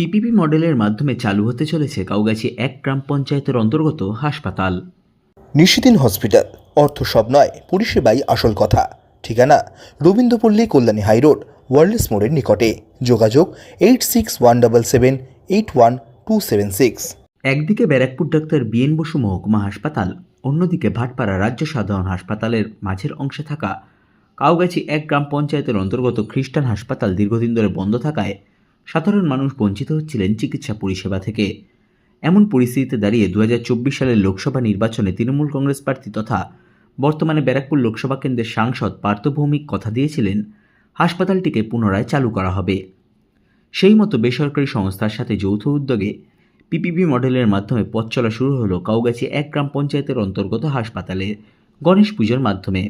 PPP মডেলের মাধ্যমে চালু হতে চলেছে কাউগাছি এক গ্রাম পঞ্চায়েতের অন্তর্গত হাসপাতাল। নিশিদিন হসপিটাল অর্থ সব নয় পরিষেবাই আসল কথা। ঠিকানা রবীন্দ্রপল্লী কল্যাণী হাইরোড ওয়ার্ল্ডস মোড়ের নিকটে। যোগাযোগ eight six one double seven eight one two seven six. একদিকে ব্যারাকপুর ডাক্তার বিএন বসু মহকুমা হাসপাতাল অন্যদিকে ভাটপাড়া রাজ্য সাধারণ হাসপাতালের মাঝের অংশে থাকা। কাউগাছি এক গ্রাম পঞ্চায়েতের অন্তর্গত খ্রিস্টান হাসপাতাল দীর্ঘদিন ধরে বন্ধ থাকায় সাধারণ মানুষ বঞ্চিত হচ্ছিলেন চিকিৎসা পরিষেবা থেকে। এমন পরিস্থিতিতে দাঁড়িয়ে দু হাজার চব্বিশ সালের লোকসভা নির্বাচনে তৃণমূল কংগ্রেস প্রার্থী তথা বর্তমানে ব্যারাকপুর লোকসভা কেন্দ্রের সাংসদ পার্থ ভৌমিক কথা দিয়েছিলেন, হাসপাতালটিকে পুনরায় চালু করা হবে। সেই মতো বেসরকারি সংস্থার সাথে যৌথ উদ্যোগে পিপিপি মডেলের মাধ্যমে পথ চলা শুরু হলো কাউগাছি এক গ্রাম পঞ্চায়েতের অন্তর্গত হাসপাতালে গণেশ পুজোর মাধ্যমে।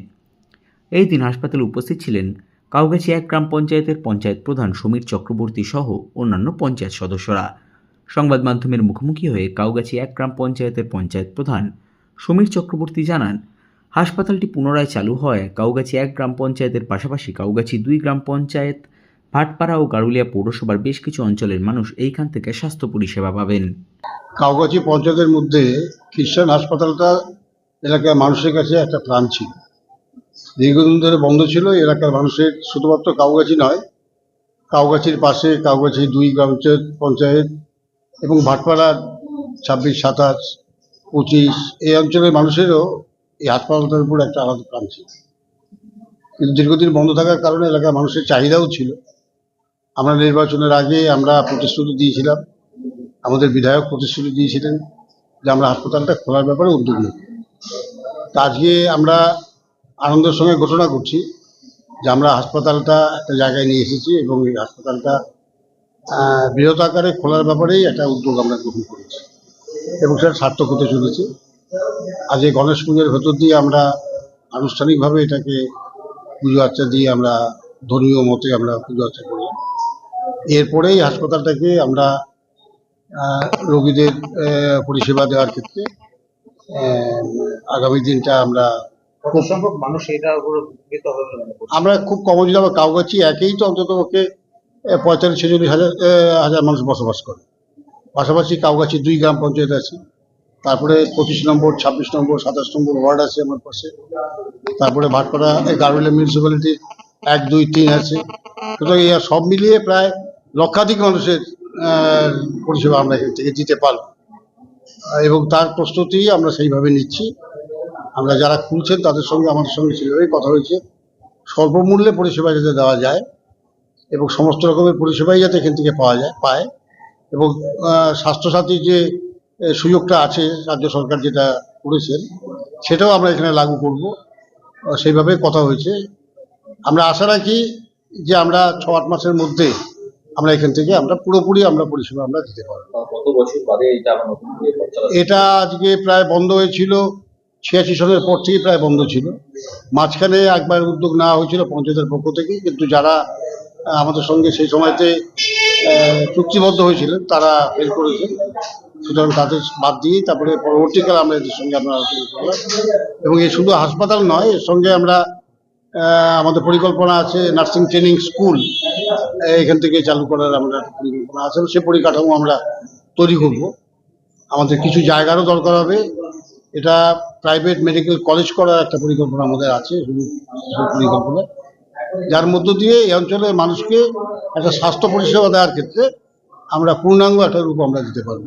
এই দিন হাসপাতালে উপস্থিত ছিলেন কাউগাছি এক গ্রাম পঞ্চায়েতের পঞ্চায়েত প্রধান সমীর চক্রবর্তী সহ অন্যান্য পঞ্চায়েত সদস্যরা। সংবাদ মাধ্যমের মুখোমুখি হয়ে কাউগাছি এক গ্রাম পঞ্চায়েতের পঞ্চায়েত প্রধান সমীর চক্রবর্তী জানান, হাসপাতালটি পুনরায় চালু হয় কাউগাছি এক গ্রাম পঞ্চায়েতের পাশাপাশি কাউগাছি দুই গ্রাম পঞ্চায়েত, ভাটপাড়া ও গারুলিয়া পৌরসভার বেশ কিছু অঞ্চলের মানুষ এইখান থেকে স্বাস্থ্য পরিষেবা পাবেন। কাউগাছি পঞ্চায়েতের মধ্যে খ্রিস্টান হাসপাতালটা এলাকার মানুষের কাছে একটা প্রাণ ছিল। দীর্ঘদিন ধরে বন্ধ ছিল এলাকার মানুষের শুধুমাত্র কাউগাছি নয়, কাউগাছির পাশে কাউগাছি দুই গ্রাম পঞ্চায়েত এবং ভাটপাড়ার ছাব্বিশ, সাতাশ, পঁচিশ, এই অঞ্চলের মানুষেরও এই হাসপাতালটার উপর একটা আলাদা প্রাণ ছিল। কিন্তু দীর্ঘদিন বন্ধ থাকার কারণে এলাকার মানুষের চাহিদাও ছিল। আমরা নির্বাচনের আগে আমরা প্রতিশ্রুতি দিয়েছিলাম, আমাদের বিধায়ক প্রতিশ্রুতি দিয়েছিলেন যে আমরা হাসপাতালটা খোলার ব্যাপারে উদ্যোগ নেব। আজকে আমরা আনন্দের সঙ্গে ঘোষণা করছি যে আমরা হাসপাতালটা একটা জায়গায় নিয়ে এসেছি এবং এই হাসপাতালটা বৃহৎ আকারে খোলার ব্যাপারেই একটা উদ্যোগ আমরা গ্রহণ করেছি এবং সেটা সার্থক হতে চলেছে। আজ এই গণেশ পুজোর ভেতর দিয়ে আমরা আনুষ্ঠানিকভাবে এটাকে পুজো আর্চা দিয়ে আমরা ধর্মীয় মতে আমরা পুজো আর্চা করলাম এরপরেই হাসপাতালটাকে আমরা রোগীদের পরিষেবা দেওয়ার ক্ষেত্রে আগামী দিনটা আমরা মানুষ এটার উপর উপকৃত হবে? আমরা খুব কম যদি আমরা কাউগাছি একেই তো অন্তত ওকে পঁয়তাল্লিশ ছেচল্লিশ হাজার হাজার মানুষ বসবাস করে। পাশাপাশি কাউগাছি দুই গ্রাম পঞ্চায়েত আছে। তারপরে পঁচিশ নম্বর, ছাব্বিশ নম্বর, সাতাশ নম্বর ওয়ার্ড আছে আমার পাশে। তারপরে ভাটপাড়া গারুলিয়া মিউনিসিপ্যালিটির এক, দুই, তিন আছে। সুতরাং সব মিলিয়ে প্রায় লক্ষাধিক মানুষের পরিষেবা আমরা এখান থেকে দিতে পারব। এবং তার প্রস্তুতি আমরা সেইভাবে নিচ্ছি। আমরা যারা খুলছেন তাদের সঙ্গে আমাদের সঙ্গে সেভাবেই কথা হয়েছে। স্বল্পমূল্যে পরিষেবা যাতে দেওয়া যায় এবং সমস্ত রকমের পরিষেবাই যাতে এখান থেকে পাওয়া যায় পায় এবং স্বাস্থ্যসাথীর যে সুযোগটা আছে রাজ্য সরকার যেটা করেছেন সেটাও আমরা এখানে লাগু করব। সেইভাবে কথা হয়েছে। আমরা আশা রাখি যে আমরা ছ আট মাসের মধ্যে আমরা এখান থেকে আমরা পুরোপুরি আমরা পরিষেবা আমরা দিতে পারব। এটা আজকে প্রায় বন্ধ হয়েছিল ছিয়াশি সনের পর থেকে প্রায় বন্ধ ছিল। মাঝখানে একবার উদ্যোগ নেওয়া হয়েছিল পঞ্চায়েতের পক্ষ থেকে, কিন্তু যারা আমাদের সঙ্গে সেই সময়তে চুক্তিবদ্ধ হয়েছিলেন, তারা ফেল করেছেন সুতরাং তাদের বাদ দিয়ে তারপরে পরবর্তীকালে আমরা এদের সঙ্গে আমরা আলোচনা করলাম। এবং এ শুধু হাসপাতাল নয়, এর সঙ্গে আমরা আমাদের পরিকল্পনা আছে নার্সিং ট্রেনিং স্কুল এখান থেকে চালু করার আমরা পরিকল্পনা আছে। সে পরিকাঠামো আমরা তৈরি করব। আমাদের কিছু জায়গারও দরকার হবে। এটা প্রাইভেট মেডিকেল কলেজ করার একটা পরিকল্পনা আমাদের আছে পরিকল্পনা। যার মধ্য দিয়ে এই অঞ্চলের মানুষকে একটা স্বাস্থ্য পরিষেবা দেওয়ার ক্ষেত্রে আমরা পূর্ণাঙ্গ একটা রূপ আমরা দিতে পারব।